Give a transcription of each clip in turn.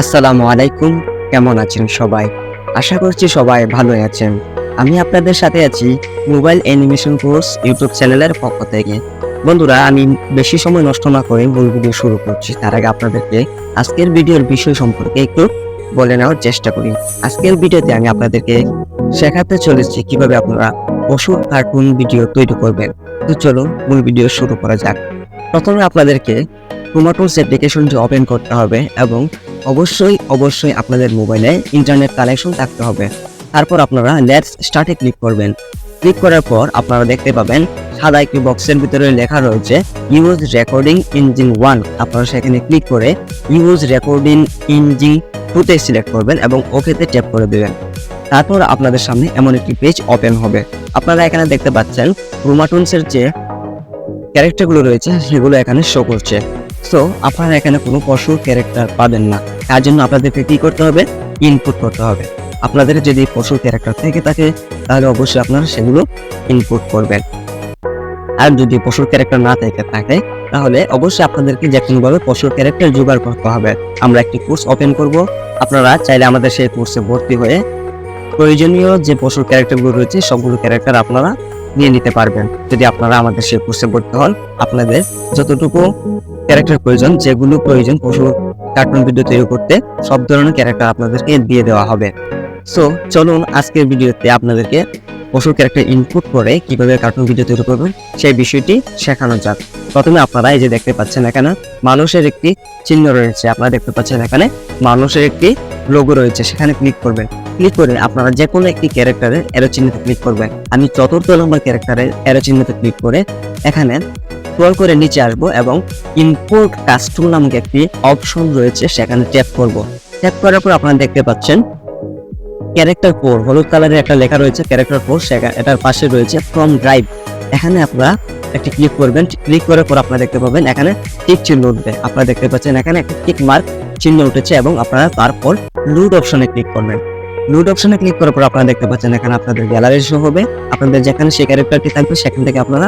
আসসালামু আলাইকুম, কেমন আছেন সবাই? আশা করছি সবাই ভালো আছেন। আমি আপনাদের সাথে আছি মোবাইল অ্যানিমেশন কোর্স ইউটিউব চ্যানেলের পক্ষ থেকে। বন্ধুরা, আমি বেশি সময় নষ্ট না করে মূল ভিডিও শুরু করছি। তার আগে আপনাদেরকে আজকের ভিডিওর বিষয় সম্পর্কে একটু বলে নেওয়ার চেষ্টা করি। আজকের ভিডিওতে আমি আপনাদেরকে শেখাতে চলেছি কীভাবে আপনারা পশুর কার্টুন ভিডিও তৈরি করবেন। তো চলো মূল ভিডিও শুরু করা যাক। প্রথমে আপনাদেরকে ক্রোমাটোস অ্যাপ্লিকেশনটি ওপেন করতে হবে এবং অবশ্যই অবশ্যই আপনাদের মোবাইলে ইন্টারনেট কানেকশন থাকতে হবে। তারপর আপনারা লেটস স্টার্টে ক্লিক করবেন। ক্লিক করার পর আপনারা দেখতে পাবেন, সাদা একটি বক্সের ভিতরে লেখা রয়েছে ইউজ রেকর্ডিং ইঞ্জিন ওয়ান আপনারা সেখানে ক্লিক করে ইউজ রেকর্ডিং ইঞ্জিন টুতে সিলেক্ট করবেন এবং ওকেতে ট্যাপ করে দেবেন। তারপর আপনাদের সামনে এমন একটি পেজ ওপেন হবে। আপনারা এখানে দেখতে পাচ্ছেন ক্রোমাটুন্সের যে ক্যারেক্টারগুলো রয়েছে, সেগুলো এখানে শো করছে। সো আপনারা এখানে কোনো পশুর ক্যারেক্টার পাবেন না। তার জন্য আপনাদেরকে কি করতে হবে? ইনপুট করতে হবে। আপনাদের যদি পশুর ক্যারেক্টার থেকে থাকে, তাহলে অবশ্যই আপনারা সেগুলো ইনপুট করবেন। আর যদি পশুর ক্যারেক্টার না থেকে থাকে, তাহলে অবশ্যই আপনাদেরকে যে কোনোভাবে পশুর ক্যারেক্টার জোগাড় করতে হবে। আমরা একটি কোর্স ওপেন করব। আপনারা চাইলে আমাদের সেই কোর্সে ভর্তি হয়ে প্রয়োজনীয় যে পশুর ক্যারেক্টারগুলো রয়েছে, সবগুলো ক্যারেক্টার আপনারা নিয়ে নিতে পারবেন। যদি আপনারা আমাদের সেই কোর্সে ভর্তি হন, আপনাদের যতটুকু ক্যারেক্টার প্রয়োজন, যেগুলো প্রয়োজন, পশু কার্টুন ভিডিও তৈরি করতে, সব ধরনের ক্যারেক্টার আপনাদেরকে দিয়ে দেওয়া হবে। সো চলুন আজকের ভিডিওতে আপনাদেরকে পশুর ক্যারেক্টার ইনপুট করে কীভাবে কার্টুন ভিডিও তৈরি করবেন, সেই বিষয়টি শেখানো যাক। প্রথমে আপনারা এই যে দেখতে পাচ্ছেন এখানে, মানুষের একটি চিহ্ন রয়েছে। আপনারা দেখতে পাচ্ছেন এখানে, মানুষের একটি লোগো রয়েছে, সেখানে ক্লিক করবেন। ক্লিক করে আপনারা যে কোনো একটি ক্যারেক্টারের এরো চিহ্নতে ক্লিক করবেন। আমি চতুর্থ নম্বর ক্যারেক্টারের এরো চিহ্নতে ক্লিক করে এখানে স্ক্রল করে নিচে আসব এবং ইম্পোর্ট কাস্টম নামক একটি অপশন রয়েছে, সেখানে ট্যাপ করব। ট্যাপ করার পর আপনারা দেখতে পাচ্ছেন ক্যারেক্টার ফোর হলুদ কালারের একটা লেখা রয়েছে ক্যারেক্টার ফোর এটার পাশে রয়েছে ফ্রম ড্রাইভ এখানে আপনারা একটি ক্লিক করবেন ক্লিক করার পর আপনারা দেখতে পাবেন, এখানে টিক চিহ্ন উঠবে। আপনারা দেখতে পাচ্ছেন, এখানে একটা টিক মার্ক চিহ্ন উঠেছে এবং আপনারা তারপর লুড অপশনে ক্লিক করবেন। লুড অপশনে ক্লিক করার পর আপনারা দেখতে পাচ্ছেন এখানে আপনাদের গ্যালারি শো হবে। আপনাদের যেখানে সেই ক্যারেক্টারটি থাকবে, সেখান থেকে আপনারা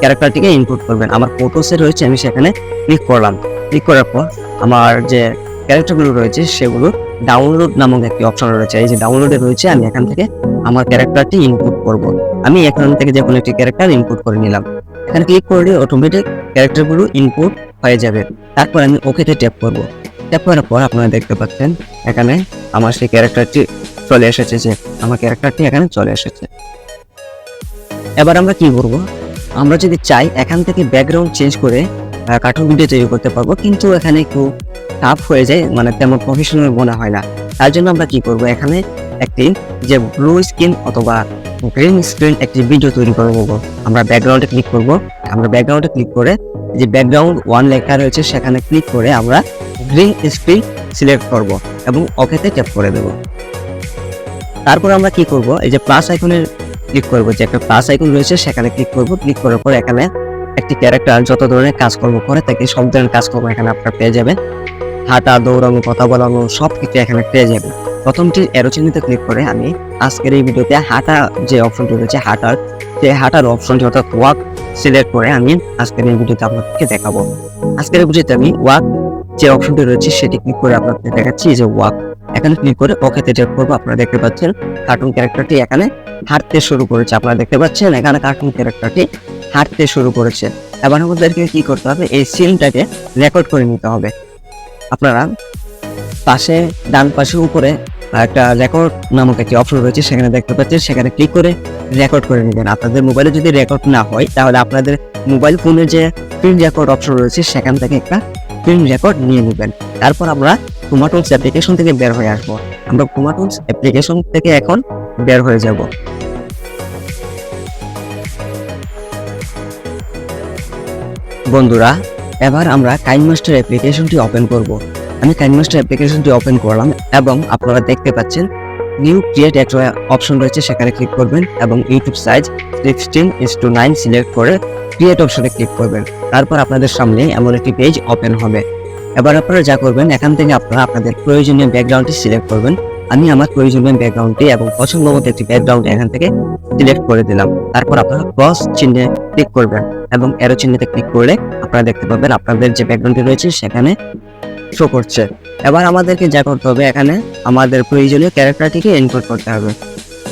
ক্যারেক্টারটিকে ইনপুট করবেন। আমার ফটোসে রয়েছে, আমি সেখানে ক্লিক করলাম। ক্লিক করার পর আমার যে ক্যারেক্টারগুলো রয়েছে, সেগুলো ডাউনলোড নামক একটি অপশন রয়েছে। এই যে ডাউনলোডে রয়েছে, আমি এখান থেকে আমার ক্যারেক্টারটি ইনপুট করব। আমি এখান থেকে যে কোনো একটি ক্যারেক্টার ইনপুট করে নিলাম। এখানে ক্লিক করলে অটোমেটিক ক্যারেক্টারগুলো ইনপুট হয়ে যাবে। তারপর আমি ওকেতে ট্যাপ করব। ট্যাপ করার পর আপনারা দেখতে পাচ্ছেন, এখানে আমার সেই ক্যারেক্টারটি চলে এসেছে যে, আমার ক্যারেক্টারটি এখানে চলে এসেছে। এবার আমরা কি করব আমরা যদি চাই এখান থেকে ব্যাকগ্রাউন্ড চেঞ্জ করে কার্টুন ভিডিও তৈরি করতে পারব, কিন্তু এখানে একটু টাফ হয়ে যায় মানে তেমন প্রফেশনাল মনে হয় না। তার জন্য আমরা কি করব? এখানে একটি যে ব্লু স্ক্রিন অথবা গ্রিন স্ক্রিন একটি ভিডিও তৈরি করে নেব। আমরা ব্যাকগ্রাউন্ডে ক্লিক করব। আমরা ব্যাকগ্রাউন্ডে ক্লিক করে যে ব্যাকগ্রাউন্ড ওয়ান লেখা রয়েছে, সেখানে ক্লিক করে আমরা গ্রিন স্ক্রিন সিলেক্ট করব এবং ওকেতে ট্যাপ করে দেব। তারপর আমরা কি করব? এই যে প্লাস আইকনের ক্লিক করব, যে একটা প্লাস আইকন রয়েছে, সেখানে ক্লিক করব। ক্লিক করার পর এখানে একটি ক্যারেক্টার যত ধরনের কাজকর্ম করে, তাকে সব ধরনের কাজকর্ম এখানে আপনারা পেয়ে যাবেন। হাঁটা, দৌড়ানো, কথা বলানো সব কিছু এখানে পেয়ে যাবেন। প্রথমটি এরো চিহ্নিতে ক্লিক করে আমি আজকের এই ভিডিওতে হাঁটা যে অপশনটি রয়েছে, হাঁটার সেই হাঁটার অপশনটি অর্থাৎ ওয়াক সিলেক্ট করে আমি আজকের এই ভিডিওতে আপনাদেরকে দেখাবো। আজকের ভিডিওতে আমি ওয়াক যে অপশনটি রয়েছে সেটি ক্লিক করে আপনাদের দেখাচ্ছি যে ওয়াক এখানে ক্লিক করে ওকেতে ট্যাপ করব, আপনারা দেখতে পাচ্ছেন কার্টুন ক্যারেক্টারটি এখানে হাঁটতে শুরু করেছে। আপনারা দেখতে পাচ্ছেন এখানে কার্টুন ক্যারেক্টারটি হাঁটতে শুরু করেছে। এবার আমাদেরকে কি করতে হবে? এই সিনটাকে রেকর্ড করে নিতে হবে। আপনারা পাশে, ডান পাশে উপরে একটা রেকর্ড নামক একটি অপশন রয়েছে, সেখানে দেখতে পাচ্ছেন, সেখানে ক্লিক করে রেকর্ড করে নেবেন। আপনাদের মোবাইলে যদি রেকর্ড না হয়, তাহলে আপনাদের মোবাইল ফোনে যে প্রিন্ট রেকর্ড অপশন রয়েছে, সেখান থেকে একটা প্রিন্ট রেকর্ড নিয়ে নেবেন। তারপর আমরা ক্রোমাটুলস অ্যাপ্লিকেশন থেকে বের হয়ে আসব। আমরা ক্রোমাটুলস অ্যাপ্লিকেশন থেকে এখন বের হয়ে যাব। বন্ধুরা, এবার আমরা কাইন মাস্টার অ্যাপ্লিকেশনটি ওপেন করব। আমি কাইন মাস্টার অ্যাপ্লিকেশনটি ওপেন করলাম এবং আপনারা দেখতে পাচ্ছেন নিউ ক্রিয়েট একটা অপশন রয়েছে, সেখানে ক্লিক করবেন এবং YouTube size sixteen is to nine select করে ক্রিয়েট অপশনে ক্লিক করবেন। তারপর আপনাদের সামনে এমন একটি পেজ ওপেন হবে। এবার আপনারা যা করবেন, এখান থেকে আপনারা আপনাদের প্রয়োজনীয় ব্যাকগ্রাউন্ডটি সিলেক্ট করবেন। আমি আমার প্রয়োজনীয় ব্যাকগ্রাউন্ডটি এবং পছন্দ মতো একটি ব্যাকগ্রাউন্ড এখান থেকে সিলেক্ট করে দিলাম। তারপর আপনারা ক্রস চিহ্নে ক্লিক করবেন এবং এরো চিহ্নেতে ক্লিক করলে আপনারা দেখতে পাবেন আপনাদের যে ব্যাকগ্রাউন্ডটি রয়েছে, সেখানে শো করছে। এবার আমাদেরকে যা করতে হবে এখানে, আমাদের প্রয়োজনীয় ক্যারেক্টারটিকে এনকোড করতে হবে।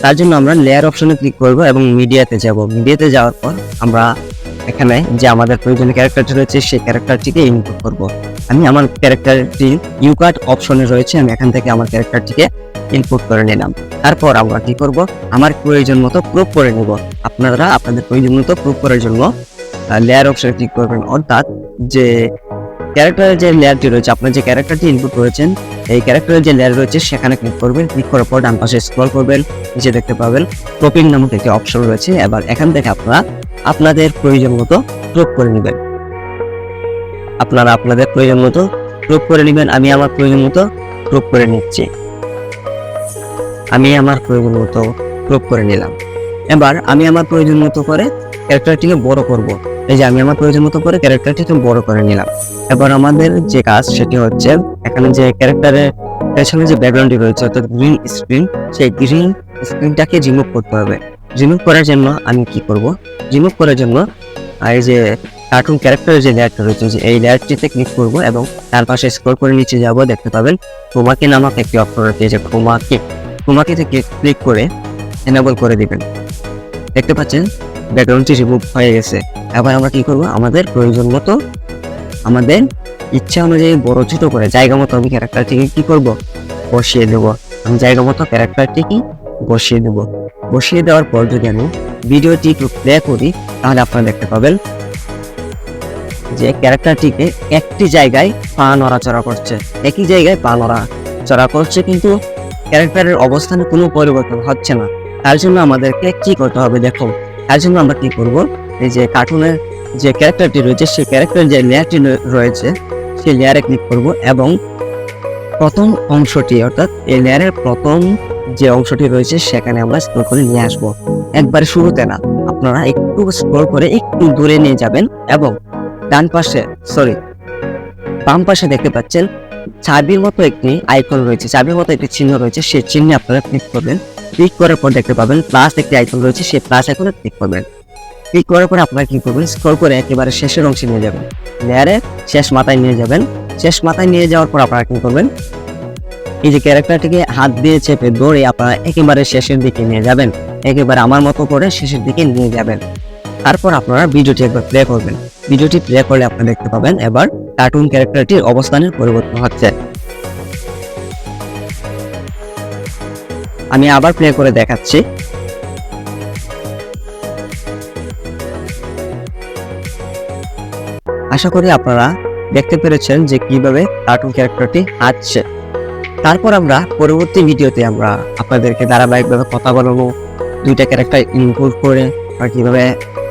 তার জন্য আমরা লেয়ার অপশনে ক্লিক করব এবং মিডিয়াতে যাব। মিডিয়াতে যাওয়ার পর আমরা এখানে যে আমাদের প্রয়োজনীয় ক্যারেক্টারটি রয়েছে, সেই ক্যারেক্টারটিকে ইনপুট করব। আমি আমার ক্যারেক্টারটি ইউকার্ট অপশনে রয়েছে, আমি এখান থেকে আমার ক্যারেক্টারটিকে ইনপুট করে নিলাম। তারপর আমরা কি করব? আমার প্রয়োজন মতো প্রুফ করে নেব। আপনারা আপনাদের প্রয়োজন মতো প্রুফ করার জন্য লেয়ার অপশনে ক্লিক করবেন। অর্থাৎ যে ক্যারেক্টারের যে লেয়ারটি রয়েছে, আপনার যে ক্যারেক্টারটি ইনপুট করেছেন, এই ক্যারেক্টারের যে লেয়ার রয়েছে, সেখানে ক্লিক করবেন ক্লিক করার পর ডান পাশে স্ক্রল করবেন, নিচে দেখতে পাবেন ক্রপিং নামক একটি অপশন রয়েছে। এবার এখান থেকে আপনারা আপনাদের প্রয়োজন মতো ক্রপ করে নেবেন। আপনারা আপনাদের প্রয়োজন মতো ক্রপ করে নেবেন, আমি আমার প্রয়োজন মতো ক্রপ করে নিচ্ছি। আমি আমার প্রয়োজন মতো ক্রপ করে নিলাম। এবার আমি আমার প্রয়োজন মতো করে ক্যারেক্টারটিকে বড় করব। এই যে আমি আমার প্রয়োজন মতো করে ক্যারেক্টারটিকে বড় করে নিলাম। এবার আমাদের যে কাজ সেটি হচ্ছে এখানে যে ক্যারেক্টারের পেছনে যে ব্যাকগ্রাউন্ডটি রয়েছে, অর্থাৎ গ্রিন স্ক্রিন সেই গ্রিন স্ক্রিনটাকে রিমুভ করতে হবে। রিমুভ করার জন্য আমি কি করব? রিমুভ করার জন্য এই যে কার্টুন ক্যারেক্টারের যে লেয়ারটা রয়েছে যে এই লেয়ারটিতে ক্লিক করব এবং তার পাশে স্ক্রল করে নিচে যাব, দেখতে পাবেন ক্রোমাকে নামক একটি অপশন রয়েছে ক্রোমাকে ক্রোমাকে ক্লিক করে এনেবল করে দিবেন। দেখতে পাচ্ছেন? ব্যাকগ্রাউন্ডটি রিমুভ হয়ে গেছে। এবার আমরা কি করব? আমাদের প্রয়োজন মতো, আমাদের ইচ্ছা অনুযায়ী বড় ছোট করে, জায়গা মতো আমি ক্যারেক্টারটিকে কি করব? বসিয়ে দেব। আমি জায়গা মতো ক্যারেক্টারটিকে বসিয়ে দেব। বসিয়ে দেওয়ার পর যদি আমি ভিডিওটি একটু প্লে করি, তাহলে আপনারা দেখতে পাবেন যে ক্যারেক্টারটিকে একটি জায়গায় পা নড়াচড়া করছে। একই জায়গায় পা নড়াচড়া করছে, কিন্তু ক্যারেক্টারের অবস্থানে কোনো পরিবর্তন হচ্ছে না। তার জন্য আমাদেরকে কি করতে হবে? দেখো তার জন্য আমরা কি করব? এই যে কার্টুনের যে ক্যারেক্টারটি রয়েছে, সেই ক্যারেক্টার যে লেয়ারটি রয়েছে, সেই লেয়ারে ক্লিক করব এবং প্রথম অংশটি, অর্থাৎ এই লেয়ারের প্রথম যে অংশটি রয়েছে, সেখানে আমরা স্ক্রল করে নিয়ে আসব। একবার শুরুতে না, আপনারা একটু স্ক্রল করে একটু দূরে নিয়ে যাবেন এবং ডান পাশে সরি বাম পাশে দেখতে পাচ্ছেন চাবির মতো একটি আইকন রয়েছে, চাবির মতো একটি চিহ্ন রয়েছে সেই চিহ্নে আপনারা ক্লিক করবেন। ক্লিক করার পর দেখতে পাবেন প্লাস একটি আইকন রয়েছে সেই প্লাস আইকনে ক্লিক করবেন। ক্লিক করার পর আপনারা কি করবেন? স্ক্রল করে একেবারে শেষের অংশে নিয়ে যাবেন। লেয়ারে শেষ মাথায় নিয়ে যাবেন। শেষ মাথায় নিয়ে যাওয়ার পর আপনারা কি করবেন? এই যে ক্যারেক্টারটিকে হাত দিয়ে চেপে ধরে আপনারা একেবারে শেষের দিকে নিয়ে যাবেন। একেবারে আমার মতো করে শেষের দিকে নিয়ে যাবেন। তারপর আপনারা ভিডিওটি একবার প্লে করবেন। ভিডিওটি প্লে করলে আপনারা দেখতে পাবেন এবার কার্টুন ক্যারেক্টারটির অবস্থানের পরিবর্তন হচ্ছে। আমি আবার প্লে করে দেখাচ্ছি। আশা করি আপনারা দেখতে পেরেছেন যে কীভাবে কার্টুন ক্যারেক্টারটি হাঁটছে। তারপর আমরা পরবর্তী ভিডিওতে আমরা আপনাদেরকে ধারাবাহিকভাবে কথা বলব, দুইটা ক্যারেক্টার ইনক্লুড করে আর কীভাবে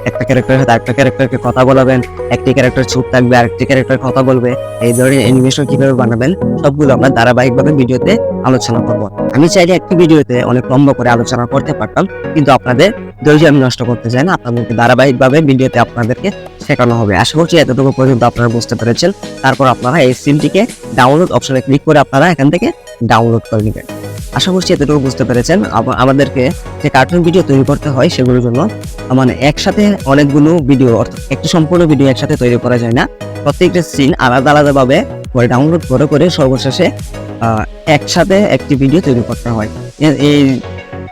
একটা ক্যারেক্টারের সাথে আরেকটা ক্যারেক্টারকে কথা বলাবেন, একটি ক্যারেক্টার চুপ থাকবে, আরেকটি ক্যারেক্টার কথা বলবে, এই ধরনের অ্যানিমেশন কীভাবে বানাবেন, সবগুলো আমরা ধারাবাহিকভাবে ভিডিওতে আলোচনা করব। আমি চাইলে একটি ভিডিওতে অনেক লম্বা করে আলোচনা করতে পারতাম, কিন্তু আপনাদের ধৈর্য আমি নষ্ট করতে চাই না, আপনাদেরকে ধারাবাহিকভাবে ভিডিওতে আপনাদেরকে শেখানো হবে। আশা করছি এতটুকু পর্যন্ত আপনারা বুঝতে পেরেছেন। তারপর আপনারা এই সিমটিকে ডাউনলোড অপশনে ক্লিক করে আপনারা এখান থেকে ডাউনলোড করে নেবেন। আশা করছি এতটুকু বুঝতে পেরেছেন। আমাদেরকে যে কার্টুন ভিডিও তৈরি করতে হয় সেগুলোর জন্য মানে একসাথে অনেকগুলো ভিডিও অর্থাৎ একটি সম্পূর্ণ ভিডিও একসাথে তৈরি করা যায় না। প্রত্যেকটা সিন আলাদা আলাদাভাবে করে ডাউনলোড করে করে সর্বশেষে একসাথে একটি ভিডিও তৈরি করতে হয়। এই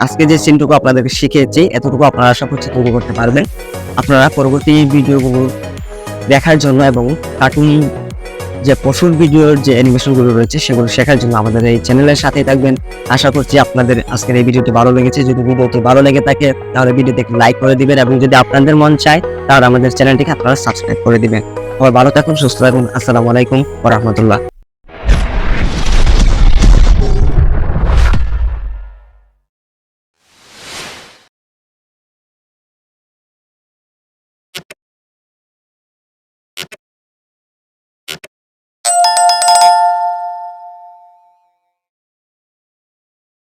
আজকে যে সিনটুকু আপনাদেরকে শিখিয়েছি, এতটুকু আপনারা আশা করছি তৈরি করতে পারবেন। আপনারা পরবর্তী ভিডিওগুলো দেখার জন্য এবং কার্টুন যে পশুর ভিডিওর যে অ্যানিমেশনগুলো রয়েছে, সেগুলো শেখার জন্য আমাদের এই চ্যানেলের সাথেই থাকবেন। আশা করছি আপনাদের আজকের এই ভিডিওটি ভালো লেগেছে। যদি ভিডিওটি ভালো লেগে থাকে, তাহলে ভিডিওতে লাইক করে দিবেন এবং যদি আপনাদের মন চায়, তাহলে আমাদের চ্যানেলটিকে আপনারা সাবস্ক্রাইব করে দিবেন। আবার ভালো থাকুন, সুস্থ থাকুন। আসসালামু আলাইকুম রাহমাতুল্লাহ।